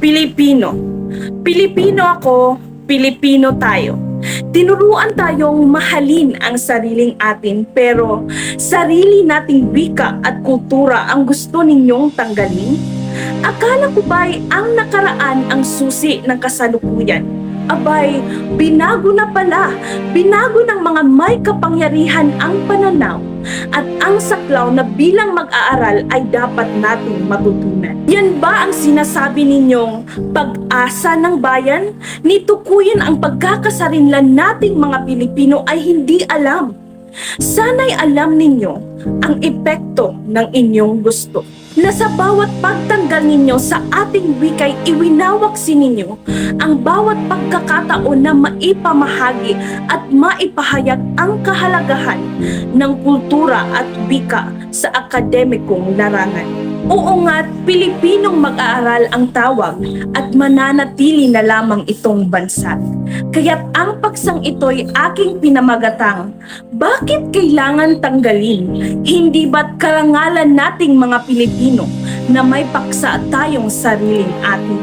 Pilipino. Pilipino ako, Pilipino tayo. Tinuruan tayong mahalin ang sariling atin pero sarili nating wika at kultura ang gusto ninyong tanggalin? Akala ko ba'y ang nakaraan ang susi ng kasalukuyan? Abay, binago na pala, binago ng mga may kapangyarihan ang pananaw at ang saklaw na bilang mag-aaral ay dapat nating matutunan. Yan ba ang sinasabi ninyong pag-asa ng bayan? Nitukuyin ang pagkakasarinlan nating mga Pilipino ay hindi alam. Sana'y alam ninyo ang epekto ng inyong gusto. Na sa bawat pagtanggal ninyo sa ating wikay iwinawaksin ninyo ang bawat pagkakataon na maipamahagi at maipahayag ang kahalagahan ng kultura at wika sa akademikong larangan. Oo nga't Pilipinong mag-aaral ang tawag at mananatili na lamang itong bansa. Kaya't ang paksang ito'y aking pinamagatang, bakit kailangan tanggalin? Hindi ba't karangalan nating mga Pilipino na may paksa tayong sariling atin?